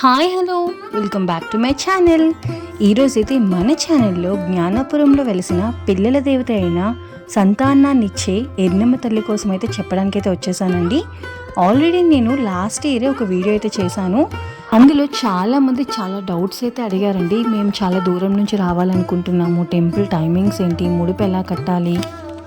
Hi hello. Welcome back to my channel. ఈరోజైతే మన ఛానల్లో జ్ఞానపురంలో వెలిసిన పిల్లల దేవత అయిన సంతానాన్నిచ్చే ఎర్నమ్మ తల్లి కోసం అయితే చెప్పడానికి అయితే వచ్చేసానండి. ఆల్రెడీ నేను లాస్ట్ ఇయర్ ఒక వీడియో అయితే చేశాను. అందులో చాలామంది చాలా డౌట్స్ అయితే అడిగారండి. మేము చాలా దూరం నుంచి రావాలనుకుంటున్నాము. టెంపుల్ టైమింగ్స్ ఏంటి? ముడుపు ఎలా కట్టాలి?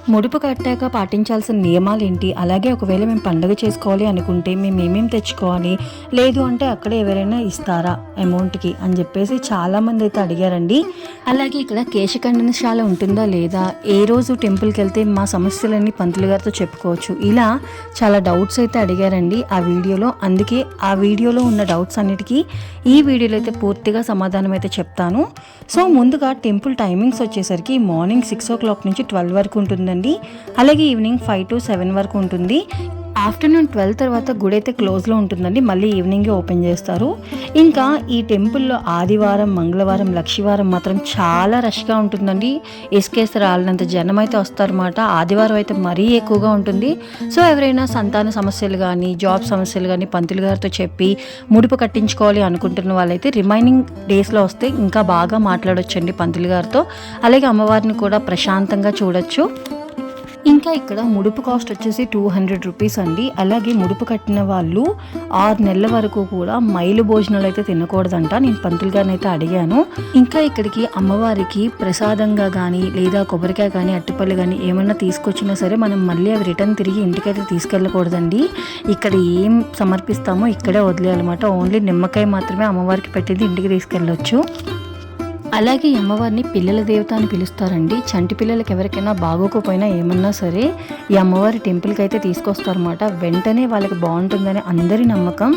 ముడుపు కట్టాక పాటించాల్సిన నియమాలు ఏంటి అలాగే ఒకవేళ మేము పండుగ చేసుకోవాలి అనుకుంటే మేము ఏమేమి తెచ్చుకోవాలి? లేదు అంటే అక్కడ ఎవరైనా ఇస్తారా అమౌంట్కి? అని చెప్పేసి చాలామంది అయితే అడిగారండి. అలాగే ఇక్కడ కేశఖండనశాల ఉంటుందా లేదా? ఏ రోజు టెంపుల్కి వెళ్తే మా సమస్యలన్నీ పంతులు గారితో చెప్పుకోవచ్చు. ఇలా చాలా డౌట్స్ అయితే అడిగారండి ఆ వీడియోలో. అందుకే ఆ వీడియోలో ఉన్న డౌట్స్ అన్నిటికీ ఈ వీడియోలో అయితే పూర్తిగా సమాధానం అయితే చెప్తాను. సో ముందుగా టెంపుల్ టైమింగ్స్ వచ్చేసరికి మార్నింగ్ సిక్స్ ఓ క్లాక్ నుంచి ట్వెల్వ్ వరకు ఉంటుంది ఉంటుందండి అలాగే ఈవినింగ్ ఫైవ్ టు సెవెన్ వరకు ఉంటుంది. ఆఫ్టర్నూన్ ట్వెల్వ్ తర్వాత గుడి అయితే క్లోజ్లో ఉంటుందండి. మళ్ళీ ఈవినింగే ఓపెన్ చేస్తారు. ఇంకా ఈ టెంపుల్లో ఆదివారం మంగళవారం లక్షివారం మాత్రం చాలా రష్గా ఉంటుందండి. ఇసుకేసి రాలినంత జనం అయితే వస్తారన్నమాట. ఆదివారం అయితే మరీ ఎక్కువగా ఉంటుంది. సో ఎవరైనా సంతాన సమస్యలు కానీ జాబ్ సమస్యలు కానీ పంతులు గారితో చెప్పి ముడుపు కట్టించుకోవాలి అనుకుంటున్న వాళ్ళైతే రిమైనింగ్ డేస్లో వస్తే ఇంకా బాగా మాట్లాడొచ్చండి పంతులు గారితో. అలాగే అమ్మవారిని కూడా ప్రశాంతంగా చూడొచ్చు. ఇంకా ఇక్కడ ముడుపు కాస్ట్ వచ్చేసి టూ హండ్రెడ్ రూపీస్ అండి. అలాగే ముడుపు కట్టిన వాళ్ళు ఆరు నెలల వరకు కూడా మైలు భోజనాలు అయితే తినకూడదంట. నేను పంతులు గారిని అయితే అడిగాను. ఇంకా ఇక్కడికి అమ్మవారికి ప్రసాదంగా కానీ లేదా కొబ్బరికాయ కానీ అట్టుపల్లి కానీ ఏమన్నా తీసుకొచ్చినా సరే మనం మళ్ళీ అవి రిటర్న్ తిరిగి ఇంటికైతే తీసుకెళ్ళకూడదండి. ఇక్కడ ఏం సమర్పిస్తామో ఇక్కడే వదిలేయాలన్నమాట. ఓన్లీ నిమ్మకాయ మాత్రమే అమ్మవారికి పెట్టింది ఇంటికి తీసుకెళ్ళొచ్చు. అలాగే అమ్మవారిని పిల్లల దేవత అని పిలుస్తారండి. చంటి పిల్లలకి ఎవరికైనా బాగోకపోయినా ఏమన్నా సరే ఈ అమ్మవారి టెంపుల్కి అయితే తీసుకొస్తారన్నమాట. వెంటనే వాళ్ళకి బాగుంటుందని అందరి నమ్మకం.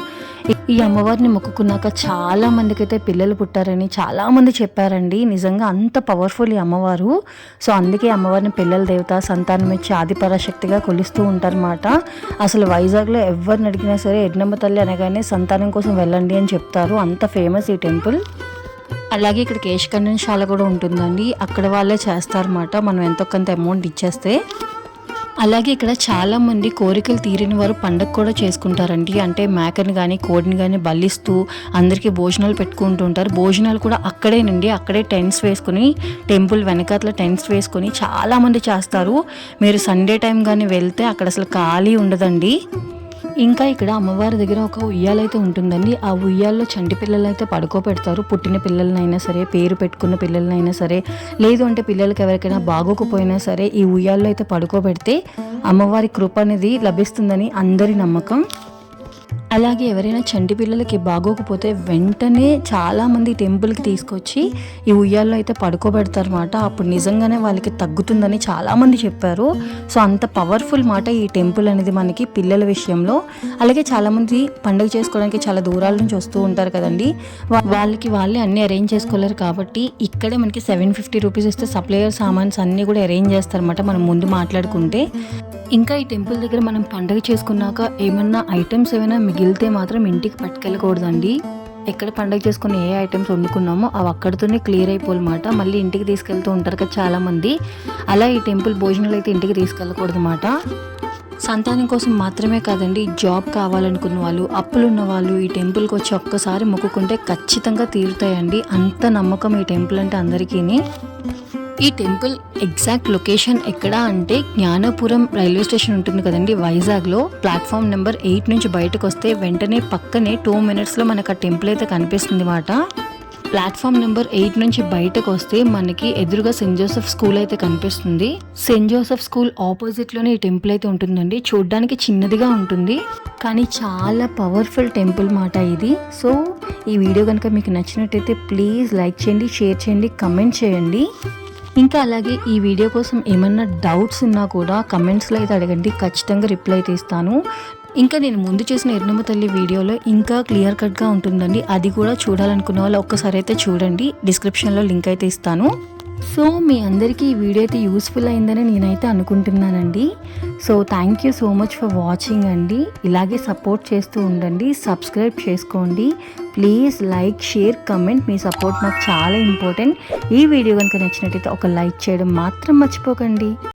ఈ అమ్మవారిని మొక్కుకున్నాక చాలా మందికి అయితే పిల్లలు పుట్టారని చాలామంది చెప్పారండి. నిజంగా అంత పవర్ఫుల్ ఈ అమ్మవారు. సో అందుకే అమ్మవారిని పిల్లల దేవత సంతానం ఇచ్చి ఆదిపరాశక్తిగా కొలుస్తూ ఉంటారన్నమాట. అసలు వైజాగ్లో ఎవరిని అడిగినా సరే ఎడ్నమ్మ తల్లి అనగానే సంతానం కోసం వెళ్ళండి అని చెప్తారు. అంత ఫేమస్ ఈ టెంపుల్. అలాగే ఇక్కడ కేశఖండనశాల కూడా ఉంటుందండి. అక్కడ వాళ్ళే చేస్తారన్నమాట. మనం ఎంతో కొంత అమౌంట్ ఇచ్చేస్తే. అలాగే ఇక్కడ చాలామంది కోరికలు తీరిన వారు పండగ కూడా చేసుకుంటారండి. అంటే మేకని కానీ కోడిని కానీ బలిస్తూ అందరికీ భోజనాలు పెట్టుకుంటూ ఉంటారు. భోజనాలు కూడా అక్కడేనండి. అక్కడే టెంట్స్ వేసుకుని టెంపుల్ వెనకాతల టెంట్స్ వేసుకుని చాలామంది చేస్తారు. మీరు సండే టైం కానీ వెళ్తే అక్కడ అసలు ఖాళీ ఉండదండి. ఇంకా ఇక్కడ అమ్మవారి దగ్గర ఒక ఉయ్యాలైతే ఉంటుందండి. ఆ ఉయ్యాల్లో చంటి పిల్లలు అయితే పడుకోబెడతారు. పుట్టిన పిల్లలనైనా సరే పేరు పెట్టుకున్న పిల్లలనైనా సరే లేదు అంటే పిల్లలకి ఎవరికైనా బాగోకపోయినా సరే ఈ ఉయ్యాల్లో అయితే పడుకోబెడితే అమ్మవారి కృప అనేది లభిస్తుందని అందరి నమ్మకం. అలాగే ఎవరైనా చంటి పిల్లలకి బాగోకపోతే వెంటనే చాలామంది టెంపుల్కి తీసుకొచ్చి ఈ ఉయ్యాల్లో అయితే పడుకోబెడతారన్నమాట. అప్పుడు నిజంగానే వాళ్ళకి తగ్గుతుందని చాలామంది చెప్పారు. సో అంత పవర్ఫుల్ మాట ఈ టెంపుల్ అనేది మనకి పిల్లల విషయంలో. అలాగే చాలామంది పండుగ చేసుకోవడానికి చాలా దూరాల నుంచి వస్తూ ఉంటారు కదండి. వాళ్ళకి వాళ్ళే అన్నీ అరేంజ్ చేసుకోలేరు కాబట్టి ఇక్కడే మనకి సెవెన్ ఫిఫ్టీ రూపీస్ ఇస్తే సప్లయర్ సామాన్స్ అన్నీ కూడా అరేంజ్ చేస్తారన్నమాట మనం ముందు మాట్లాడుకుంటే. ఇంకా ఈ టెంపుల్ దగ్గర మనం పండగ చేసుకున్నాక ఏమన్నా ఐటమ్స్ ఏమైనా మిగిలితే మాత్రం ఇంటికి పట్టుకెళ్ళకూడదండి. ఎక్కడ పండగ చేసుకుని ఏ ఐటమ్స్ వండుకున్నామో అవి అక్కడితోనే క్లియర్ అయిపోలమాట మళ్ళీ ఇంటికి తీసుకెళ్తూ ఉంటారు కదా చాలామంది. అలా ఈ టెంపుల్ భోజనాలు అయితే ఇంటికి తీసుకెళ్ళకూడదు అన్నమాట సంతానం కోసం మాత్రమే కాదండి జాబ్ కావాలనుకున్న వాళ్ళు అప్పులు ఉన్న వాళ్ళు ఈ టెంపుల్కి వచ్చి ఒక్కసారి మొక్కుకుంటే ఖచ్చితంగా తీరుతాయండి. అంత నమ్మకం ఈ టెంపుల్ అంటే అందరికీ ఈ టెంపుల్ ఎగ్జాక్ట్ లొకేషన్ ఎక్కడ అంటే జ్ఞానపురం రైల్వే స్టేషన్ ఉంటుంది కదండి. వైజాగ్లో ప్లాట్ఫామ్ నెంబర్ ఎయిట్ నుంచి బయటకు వస్తే వెంటనే పక్కనే టూ మినిట్స్లో మనకు ఆ టెంపుల్ అయితే కనిపిస్తుంది మాట. ప్లాట్ఫామ్ నెంబర్ ఎయిట్ నుంచి బయటకు వస్తే మనకి ఎదురుగా సెయింట్ జోసెఫ్ స్కూల్ అయితే కనిపిస్తుంది. సెయింట్ జోసెఫ్ స్కూల్ ఆపోజిట్లోనే ఈ టెంపుల్ అయితే ఉంటుందండి. చూడ్డానికి చిన్నదిగా ఉంటుంది కానీ చాలా పవర్ఫుల్ టెంపుల్ మాట ఇది. సో ఈ వీడియో కనుక మీకు నచ్చినట్టయితే ప్లీజ్ లైక్ చేయండి షేర్ చేయండి కమెంట్ చేయండి. ఇంకా అలాగే ఈ వీడియో కోసం ఏమన్నా డౌట్స్ ఉన్నా కూడా కమెంట్స్లో అయితే అడగండి. ఖచ్చితంగా రిప్లై అయితే ఇస్తాను. ఇంకా నేను ముందు చేసిన ఎర్నమ్మ తల్లి వీడియోలో ఇంకా క్లియర్ కట్గా ఉంటుందండి. అది కూడా చూడాలనుకున్న వాళ్ళు ఒక్కసారి అయితే చూడండి. డిస్క్రిప్షన్లో లింక్ అయితే ఇస్తాను. సో మీ అందరికీ ఈ వీడియో అయితే యూస్ఫుల్ అయిందని నేనైతే అనుకుంటున్నానండి. So thank you so much for watching అండి. ఇలాగే సపోర్ట్ చేస్తూ ఉండండి. సబ్స్క్రైబ్ చేసుకోండి. ప్లీజ్ లైక్ షేర్ కమెంట్ మీ సపోర్ట్ నాకు చాలా ఇంపార్టెంట్ ఈ వీడియో కనుక నచ్చినట్టయితే ఒక లైక్ చేయడం మాత్రం మర్చిపోకండి.